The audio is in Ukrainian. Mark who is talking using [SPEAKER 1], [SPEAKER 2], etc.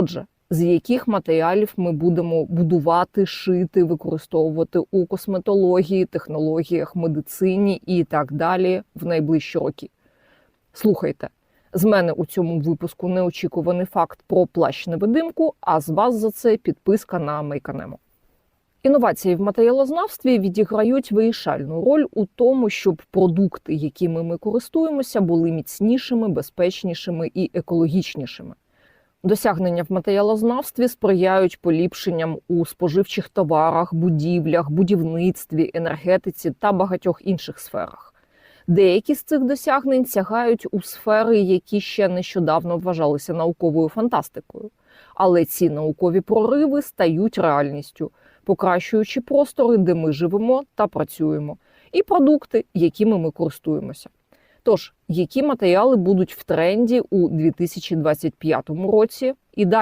[SPEAKER 1] Отже, з яких матеріалів ми будемо будувати, шити, використовувати у косметології, технологіях, медицині і так далі в найближчі роки. Слухайте, з мене у цьому випуску неочікуваний факт про плащ-невидимку, а з вас за це підписка на Мейканемо. Інновації в матеріалознавстві відіграють вирішальну роль у тому, щоб продукти, якими ми користуємося, були міцнішими, безпечнішими і екологічнішими. Досягнення в матеріалознавстві сприяють поліпшенням у споживчих товарах, будівлях, будівництві, енергетиці та багатьох інших сферах. Деякі з цих досягнень сягають у сфери, які ще нещодавно вважалися науковою фантастикою. Але ці наукові прориви стають реальністю, покращуючи простори, де ми живемо та працюємо, і продукти, якими ми користуємося. Тож, які матеріали будуть в тренді у 2025 році і далі?